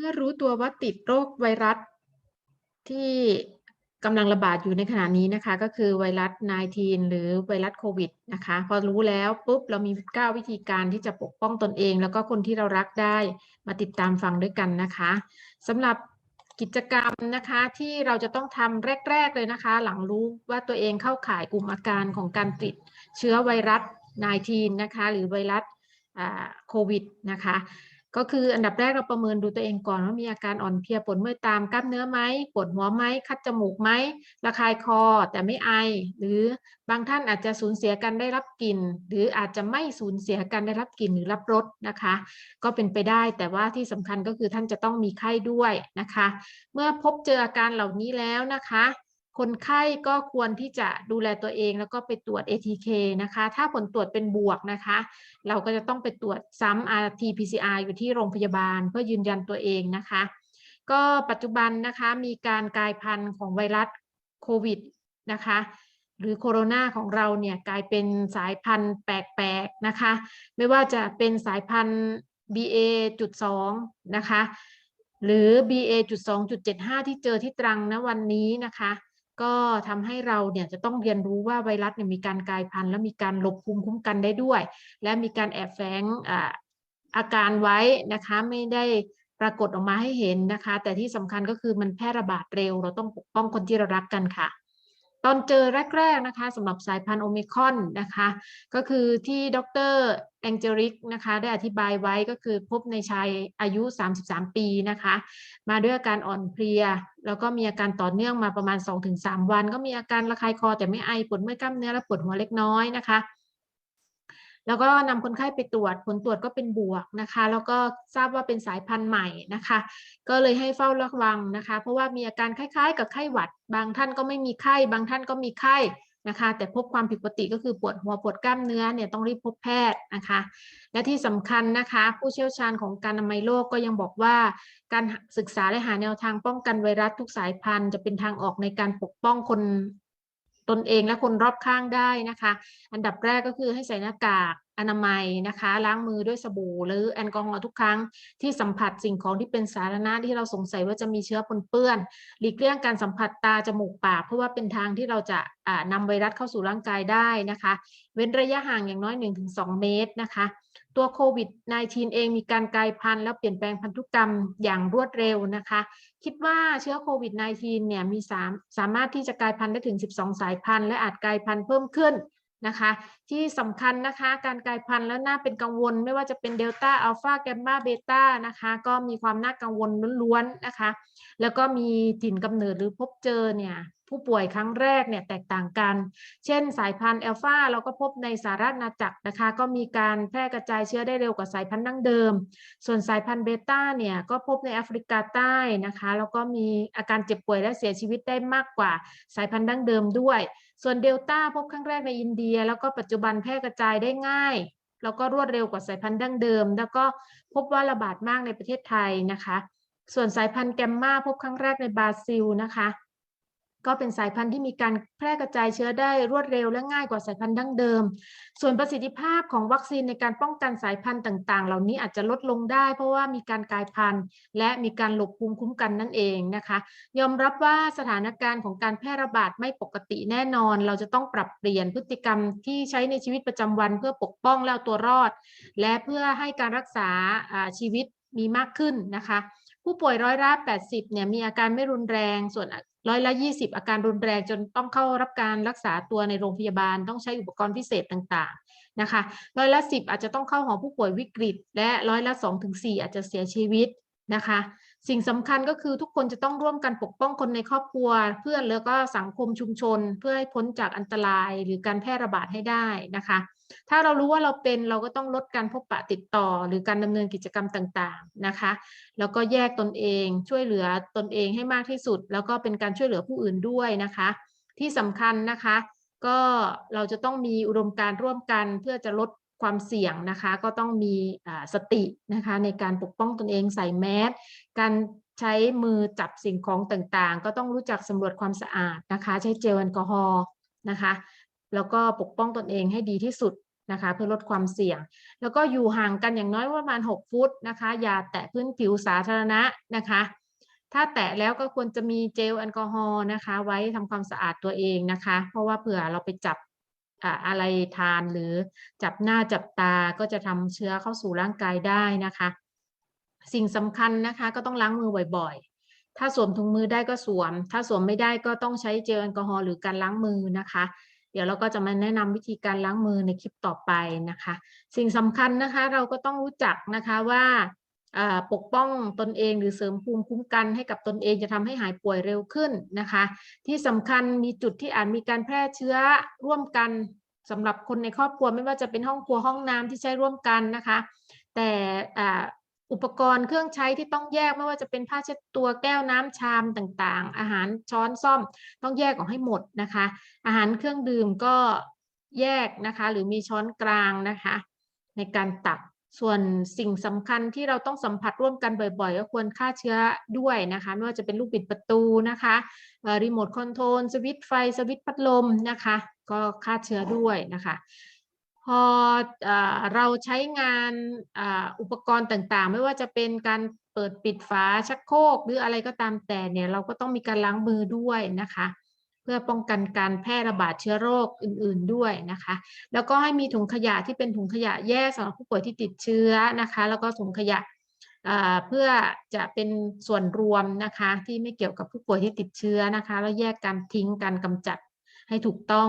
เมื่อรู้ตัวว่าติดโรคไวรัส ที่กำลังระบาดอยู่ในขณะนี้นะคะ ก็คือไวรัส 19 หรือไวรัสโควิดนะคะ พอรู้แล้วปุ๊บเรามี 9 วิธีการที่จะปกป้องตนเอง แล้วก็คนที่เรารักได้มาติดตามฟังด้วยกันนะคะสำหรับกิจกรรมนะคะที่เราจะต้องทำแรก ๆ เลยนะคะ หลังรู้ว่าตัวเองเข้าข่ายกลุ่มอาการของการติดเชื้อไวรัส 19 นะคะ หรือไวรัสโควิดนะคะ ก็คืออันดับแรกเราประเมินดูตัวเองก่อนว่ามีอาการอ่อนเพลียปวดเมื่อยตามกล้ามเนื้อไหมปวดหัวไหมคัดจมูกไหมระคายคอแต่ไม่ไอ หรือบางท่านอาจจะสูญเสียการได้รับกลิ่น หรืออาจจะไม่สูญเสียการได้รับกลิ่นหรือรับรสนะคะ ก็เป็นไปได้แต่ว่าที่สำคัญก็คือท่านจะต้องมีไข้ด้วยนะคะ เมื่อพบเจออาการเหล่านี้แล้วนะคะ คนไข้ก็ควรที่จะดูแลตัวเองแล้วก็ไปตรวจ ATK นะคะ ถ้าผลตรวจเป็นบวกนะคะ เราก็จะต้องไปตรวจซ้ำ RT-PCR อยู่ที่โรงพยาบาล เพื่อยืนยันตัวเองนะคะ ก็ปัจจุบันนะคะมีการกลายพันธุ์ของไวรัสโควิดนะคะหรือโคโรนาของเราเนี่ยกลายเป็นสายพันธุ์แปลกๆนะคะ ไม่ว่าจะเป็นสายพันธุ์ BA.2 นะคะ หรือ BA.2.75 ที่เจอที่ตรังนะวันนี้นะคะ ก็ทำให้เราเนี่ยจะต้องเรียนรู้ว่าไวรัสเนี่ยมีการกลายพันธุ์และมีการหลบภูมิคุ้มกันได้ด้วย และมีการแอบแฝงอาการไว้นะคะไม่ได้ปรากฏออกมาให้เห็นนะคะ แต่ที่สำคัญก็คือมันแพร่ระบาดเร็ว เราต้องปกป้องคนที่เรารักกันค่ะ ตอนเจอแรก ๆนะคะสำหรับสายพันธุ์โอมิคอนนะคะ ก็คือที่ดรแองเจริกนะคะได้อธิบายไว้ก็คือพบในชายอายุ 33 ปีนะคะ มาด้วยอาการอ่อนเพลีย แล้วก็มีอาการต่อเนื่องมาประมาณ 2-3 วัน ก็มีอาการระคายคอแต่ไม่ไอปวดเมื่อยกล้ามเนื้อและปวดหัวเล็กน้อยนะคะ แล้วก็นำคนไข้ไปตรวจ ผลตรวจก็เป็นบวกนะคะ แล้วก็ทราบว่าเป็นสายพันธุ์ใหม่นะคะ ก็เลยให้เฝ้าระวังนะคะ เพราะว่ามีอาการคล้ายๆ กับไข้หวัด บางท่านก็ไม่มีไข้ บางท่านก็มีไข้นะคะ แต่พบความผิดปกติก็คือปวดหัวปวดกล้ามเนื้อเนี่ยต้องรีบพบแพทย์นะคะ และที่สำคัญนะคะ ผู้เชี่ยวชาญของการอนามัยโลกก็ยังบอกว่า การศึกษาและหาแนวทางป้องกันไวรัสทุกสายพันธุ์ จะเป็นทางออกในการปกป้องคน ตนเองและคนรอบข้างได้นะคะ อันดับแรกก็คือให้ใส่หน้ากาก อนามัยนะคะ ล้างมือด้วยสบู่หรือแอลกอฮอล์ทุกครั้งที่สัมผัสสิ่งของที่เป็นสาธารณะที่เราสงสัยว่าจะมีเชื้อปนเปื้อน หลีกเลี่ยงการสัมผัสตาจมูกปาก เพราะว่าเป็นทางที่เราจะนำไวรัสเข้าสู่ร่างกายได้นะคะ เว้นระยะห่างอย่างน้อย 1-2 เมตรนะคะ ตัวโควิด -19 เองมีการกลายพันธุ์และเปลี่ยนแปลงพันธุกรรมอย่างรวดเร็วนะคะ คิดว่าเชื้อโควิด -19 เนี่ยมีสามสามารถที่จะกลายพันธุ์ได้ถึง 12 สายพันธุ์และอาจกลายพันธุ์เพิ่มขึ้น นะคะ ที่สำคัญนะคะการกลายพันธุ์แล้วน่าเป็นกังวล ไม่ว่าจะเป็นเดลต้าอัลฟาแกมมาเบต้านะคะก็มีความน่ากังวลล้วนๆนะคะ แล้วก็มีถิ่นกำเนิดหรือพบเจอเนี่ย ผู้ป่วยครั้งแรกเนี่ยแตกต่างกัน เช่น สายพันธุ์อัลฟาเราก็พบในสหรัฐอาณาจักรนะคะ ก็มีการแพร่กระจายเชื้อได้เร็วกว่าสายพันธุ์ดั้งเดิม ส่วนสายพันธุ์เบต้าเนี่ยก็พบในแอฟริกาใต้นะคะ แล้วก็มีอาการเจ็บป่วยและเสียชีวิตได้มากกว่าสายพันธุ์ดั้งเดิมด้วย ส่วนเดลต้าพบครั้งแรกในอินเดีย แล้วก็ปัจจุบันแพร่กระจายได้ง่ายแล้วก็รวดเร็วกว่าสายพันธุ์ดั้งเดิม แล้วก็พบว่าระบาดมากในประเทศไทยนะคะ ส่วนสายพันธุ์แกมมาพบครั้งแรกในบราซิลนะคะ ก็เป็นสายพันธุ์ที่มีการแพร่กระจายเชื้อได้รวดเร็วและง่ายกว่าสายพันธุ์ดั้งเดิม ส่วนประสิทธิภาพของวัคซีนในการป้องกันสายพันธุ์ต่าง ๆ เหล่านี้อาจจะลดลงได้ เพราะว่ามีการกลายพันธุ์ และมีการหลบภูมิคุ้มกันนั่นเองนะคะ ยอมรับว่าสถานการณ์ของการแพร่ระบาดไม่ปกติแน่นอน เราจะต้องปรับเปลี่ยนพฤติกรรมที่ใช้ในชีวิตประจำวัน เพื่อปกป้องและเอาตัวรอด และเพื่อให้การรักษาชีวิตมีมากขึ้นนะคะ ผู้ป่วยร้อยละ 80 เนี่ยมีอาการไม่รุนแรง ส่วนร้อยละ 20 อาการรุนแรงจนต้องเข้ารับการรักษาตัวในโรงพยาบาล ต้องใช้อุปกรณ์พิเศษต่างๆนะคะ ร้อยละ 10 อาจจะต้องเข้าหอผู้ป่วยวิกฤต และร้อยละ2ถึง4อาจจะเสียชีวิตนะคะ สิ่งสำคัญก็คือทุกคนจะต้องร่วมกันปกป้องคนในครอบครัว เพื่อนแล้วก็สังคมชุมชน เพื่อให้พ้นจากอันตรายหรือการแพร่ระบาดให้ได้นะคะ ถ้าเรารู้ว่าเราเป็นเราก็ต้องลดการพบปะติดต่อ หรือการดำเนินกิจกรรมต่างๆนะคะ แล้วก็แยกตนเองช่วยเหลือตนเองให้มากที่สุด แล้วก็เป็นการช่วยเหลือผู้อื่นด้วยนะคะ ที่สำคัญนะคะ ก็เราจะต้องมีอุดมการร่วมกันเพื่อจะลด ความเสี่ยงนะคะก็ต้องมีสตินะคะในการปกป้องตนเองใส่แมสการใช้มือจับสิ่งของต่างๆ ก็ต้องรู้จักสำรวจความสะอาดนะคะ ใช้เจลแอลกอฮอล์นะคะแล้วก็ปกป้องตนเองให้ดีที่สุดนะคะเพื่อลดความเสี่ยง แล้วก็อยู่ห่างกันอย่างน้อยประมาณ 6 ฟุตนะคะอย่าแตะพื้นผิวสาธารณะนะคะ ถ้าแตะแล้วก็ควรจะมีเจลแอลกอฮอล์นะคะ ไว้ทำความสะอาดตัวเองนะคะ เพราะว่าเผื่อเราไปจับ อ่าอะไรทานหรือจับหน้าจับตาก็จะทำเชื้อเข้าสู่ร่างกายได้นะคะ สิ่งสำคัญนะคะก็ต้องล้างมือบ่อยๆ ถ้าสวมถุงมือได้ก็สวม ถ้าสวมไม่ได้ก็ต้องใช้เจลแอลกอฮอล์หรือการล้างมือนะคะ เดี๋ยวเราก็จะมาแนะนำวิธีการล้างมือในคลิปต่อไปนะคะ สิ่งสำคัญนะคะเราก็ต้องรู้จักนะคะว่าอ่า ปกป้องตนเองหรือเสริมภูมิคุ้มกันให้กับตนเองจะทำให้หายป่วยเร็วขึ้นนะคะ ที่สำคัญมีจุดที่อาจมีการแพร่เชื้อร่วมกันสำหรับคนในครอบครัวไม่ว่าจะเป็นห้องครัวห้องน้ำที่ใช้ร่วมกันนะคะ แต่อุปกรณ์เครื่องใช้ที่ต้องแยกไม่ว่าจะเป็นผ้าเช็ดตัวแก้วน้ำชามต่างๆ อาหารช้อนซ่อมต้องแยกออกให้หมดนะคะ อาหารเครื่องดื่มก็แยกนะคะ หรือมีช้อนกลางนะคะ ในการตัก ส่วนสิ่งสำคัญที่เราต้องสัมผัสร่วมกันบ่อยๆ ก็ควรฆ่าเชื้อด้วยนะคะ ไม่ว่าจะเป็นลูกบิดประตูนะคะรีโมทคอนโทรลสวิตช์ไฟสวิตช์พัดลมนะคะ ก็ฆ่าเชื้อด้วยนะคะ พอเอเราใช้งานอ,อุปกรณ์ต่างๆ ไม่ว่าจะเป็นการเปิดปิดฝาชักโครกหรืออะไรก็ตามแต่เนี่ยเราก็ต้องมีการล้างมือด้วยนะคะ พื่อป้องกันการแพร่ระบาดเชื้อโรคอื่น ๆด้วยนะคะ แล้วก็ให้มีถุงขยะที่เป็นถุงขยะแยกสำหรับผู้ป่วยที่ติดเชื้อนะคะ แล้วก็ถุงขยะเพื่อจะเป็นส่วนรวมนะคะ ที่ไม่เกี่ยวกับผู้ป่วยที่ติดเชื้อนะคะ แล้วแยกการทิ้งการกำจัดให้ถูกต้อง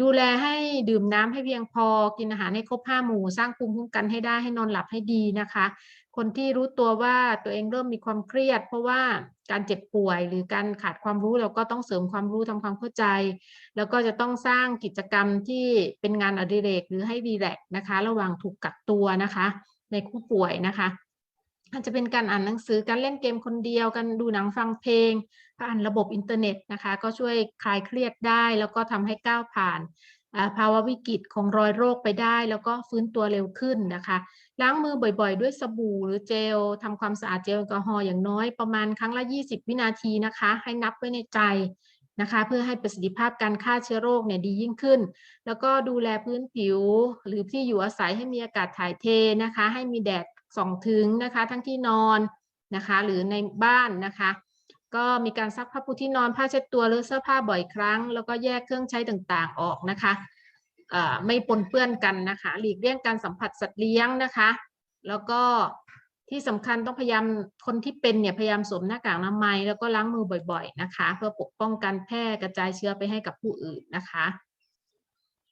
ดูแลให้ดื่มน้ำให้เพียงพอ กินอาหารให้ครบห้าหมู่ สร้างภูมิคุ้มกันให้ได้ให้นอนหลับให้ดีนะคะ คนที่รู้ตัวว่าตัวเองเริ่มมีความเครียด เพราะว่าการเจ็บป่วยหรือการขาดความรู้เราก็ต้องเสริมความรู้ทำความเข้าใจ แล้วก็จะต้องสร้างกิจกรรมที่เป็นงานอดิเรกหรือให้ดีแลกนะคะ ระหว่างถูกกักตัวนะคะ ในผู้ป่วยนะคะอาจจะเป็นการอ่านหนังสือการเล่นเกมคนเดียวการดูหนังฟังเพลงผ่านระบบอินเทอร์เน็ตนะคะ ก็ช่วยคลายเครียดได้ แล้วก็ทำให้ก้าวผ่าน ภาวะวิกฤตของรอยโรคไปได้ แล้วก็ฟื้นตัวเร็วขึ้นนะคะ ล้างมือบ่อยๆ ด้วยสบู่หรือเจลทำความสะอาดเจลแอลกอฮอล์อย่างน้อยประมาณครั้งละ 20 วินาทีนะคะ ให้นับไว้ในใจนะคะ เพื่อให้ประสิทธิภาพการฆ่าเชื้อโรคเนี่ยดียิ่งขึ้น แล้วก็ดูแลพื้นผิว หรือที่อยู่อาศัยให้มีอากาศถ่ายเทนะคะ ให้มีแดดส่องถึงนะคะ ทั้งที่นอนนะคะ หรือในบ้านนะคะ ก็มีการซักผ้าปูที่นอนผ้าเช็ดตัวหรือเสื้อผ้าบ่อยครั้ง แล้วก็แยกเครื่องใช้ต่างๆออกนะคะไม่ปนเปื้อนกันนะคะ หลีกเลี่ยงการสัมผัสสัตว์เลี้ยงนะคะ แล้วก็ที่สำคัญต้องพยายามคนที่เป็นเนี่ยพยายามสวมหน้ากากอนามัยแล้วก็ล้างมือบ่อย ๆนะคะ เพื่อปกป้องการแพร่กระจายเชื้อไปให้กับผู้อื่นนะคะ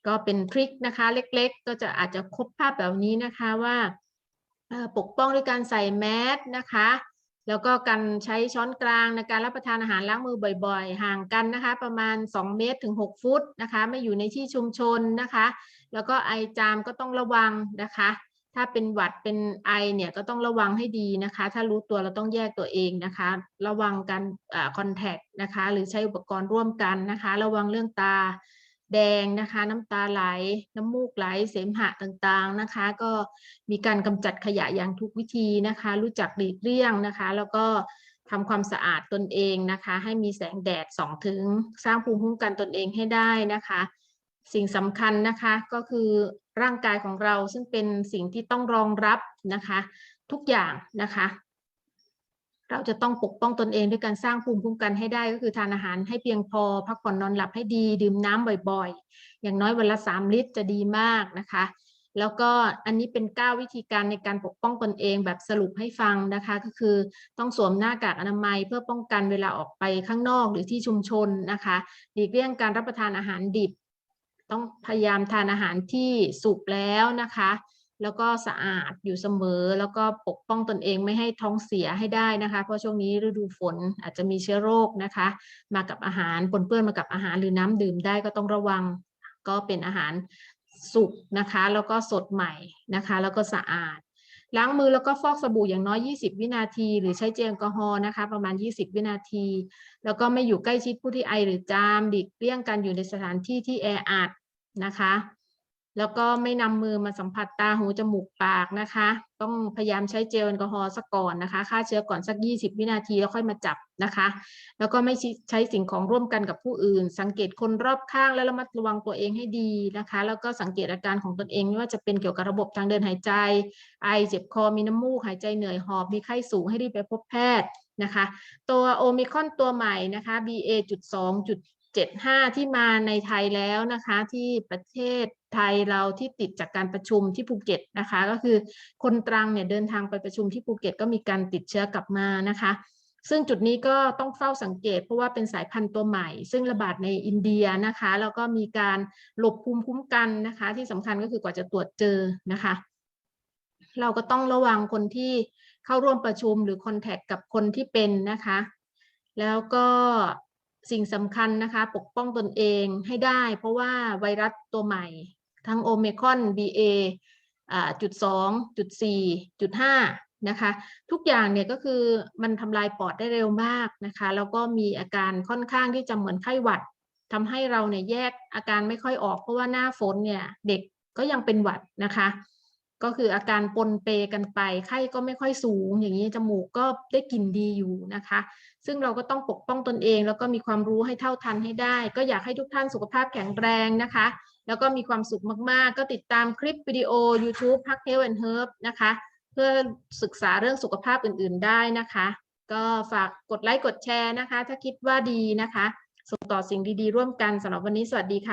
ก็เป็นทริคนะคะ เล็กๆ ก็จะอาจจะครบภาพแบบนี้นะคะว่าปกป้องด้วยการใส่แมสนะคะ แล้วก็การใช้ช้อนกลางในการรับประทานอาหารล้างมือบ่อยๆ ห่างกันนะคะ ประมาณ 2 เมตรถึง 6 ฟุตนะคะ ไม่อยู่ในที่ชุมชนนะคะ แล้วก็ไอจามก็ต้องระวังนะคะ ถ้าเป็นหวัดเป็นไอเนี่ยก็ต้องระวังให้ดีนะคะ ถ้ารู้ตัวเราต้องแยกตัวเองนะคะ ระวังการคอนแทคนะคะ หรือใช้อุปกรณ์ร่วมกันนะคะ ระวังเรื่องตา แดงนะคะ น้ำตาไหล น้ำมูกไหล เสมหะต่างๆนะคะ ก็มีการกำจัดขยะอย่างทุกวิธีนะคะ รู้จักหลีกเลี่ยงนะคะ แล้วก็ทำความสะอาดตนเองนะคะ ให้มีแสงแดดส่องถึงสร้างภูมิคุ้มกันตนเองให้ได้นะคะ สิ่งสำคัญนะคะก็คือร่างกายของเราซึ่งเป็นสิ่งที่ต้องรองรับนะคะ ทุกอย่างนะคะ เราจะต้องปกป้องตนเองด้วยการสร้างภูมิคุ้มกันให้ได้ก็คือทานอาหารให้เพียงพอ พักผ่อนนอนหลับให้ดี ดื่มน้ำบ่อยๆ อย่างน้อยวันละ 3 ลิตรจะดีมากนะคะ แล้วก็อันนี้เป็น 9 วิธีการในการปกป้องตนเองแบบสรุปให้ฟังนะคะ ก็คือต้องสวมหน้ากากอนามัยเพื่อป้องกันเวลาออกไปข้างนอกหรือที่ชุมชนนะคะหลีกเลี่ยงการรับประทานอาหารดิบ ต้องพยายามทานอาหารที่สุกแล้วนะคะ แล้วก็สะอาดอยู่เสมอ แล้วก็ปกป้องตนเองไม่ให้ท้องเสียให้ได้นะคะ เพราะช่วงนี้ฤดูฝนอาจจะมีเชื้อโรคนะคะ มากับอาหารปนเปื้อนมากับอาหารหรือน้ำดื่มได้ก็ต้องระวังก็เป็นอาหารสุกนะคะ แล้วก็สดใหม่นะคะ แล้วก็สะอาดล้างมือแล้วก็ฟอกสบู่อย่างน้อย 20 วินาที หรือใช้เจลแอลกอฮอล์นะคะ ประมาณ 20 วินาที แล้วก็ไม่อยู่ใกล้ชิดผู้ที่ไอหรือจามหลีกเลี่ยงการอยู่ในสถานที่ที่แออัดนะคะ แล้วก็ไม่นำมือมาสัมผัสตาหูจมูกปากนะคะ ต้องพยายามใช้เจลแอลกอฮอล์สักก่อนนะคะฆ่าเชื้อก่อนสัก 20 วินาทีแล้วค่อยมาจับนะคะ แล้วก็ไม่ใช้สิ่งของร่วมกันกับผู้อื่น สังเกตคนรอบข้างและระมัดระวังตัวเองให้ดีนะคะ แล้วก็สังเกตอาการของตนเองไม่ว่าจะเป็นเกี่ยวกับระบบทางเดินหายใจ ไอเจ็บคอมีน้ำมูกหายใจเหนื่อยหอบมีไข้สูงให้รีบไปพบแพทย์นะคะ ตัวโอมิคอนตัวใหม่นะคะ BA.2.75 ที่มาในไทยแล้วนะคะที่ประเทศ ไทยเราที่ติดจากการประชุมที่ภูเก็ตนะคะ ก็คือคนตรังเนี่ยเดินทางไปประชุมที่ภูเก็ตก็มีการติดเชื้อกลับมานะคะ ซึ่งจุดนี้ก็ต้องเฝ้าสังเกต เพราะว่าเป็นสายพันธุ์ตัวใหม่ ซึ่งระบาดในอินเดียนะคะ แล้วก็มีการหลบภูมิคุ้มกันนะคะ ที่สำคัญก็คือกว่าจะตรวจเจอนะคะ เราก็ต้องระวังคนที่เข้าร่วมประชุมหรือคอนแทคกับคนที่เป็นนะคะ แล้วก็สิ่งสำคัญนะคะ ปกป้องตนเองให้ได้ เพราะว่าไวรัสตัวใหม่ ทั้งโอเมคอน BA อ่าจุดสองจุดสี่จุดห้านะคะทุกอย่างเนี่ยก็คือมันทำลายปอดได้เร็วมากนะคะแล้วก็มีอาการค่อนข้างที่จะเหมือนไข้หวัดทำให้เราเนี่ยแยกอาการไม่ค่อยออกเพราะว่าหน้าฝนเนี่ยเด็กก็ยังเป็นหวัดนะคะ ก็คืออาการปนเปกันไปไข้ก็ไม่ค่อยสูง อย่างนี้จมูกก็ได้กลิ่นดีอยู่นะคะ ซึ่งเราก็ต้องปกป้องตนเอง แล้วก็มีความรู้ให้เท่าทันให้ได้ ก็อยากให้ทุกท่านสุขภาพแข็งแรงนะคะ แล้วก็มีความสุขมาก ๆ ก็ติดตามคลิปวิดีโอ YouTube พักเทวันเฮิร์บนะคะ เพื่อศึกษาเรื่องสุขภาพอื่น ๆ ได้นะคะ ก็ฝากกดไลค์กดแชร์นะคะ ถ้าคิดว่าดีนะคะ ส่งต่อสิ่งดี ๆ ร่วมกันสำหรับวันนี้สวัสดีค่ะ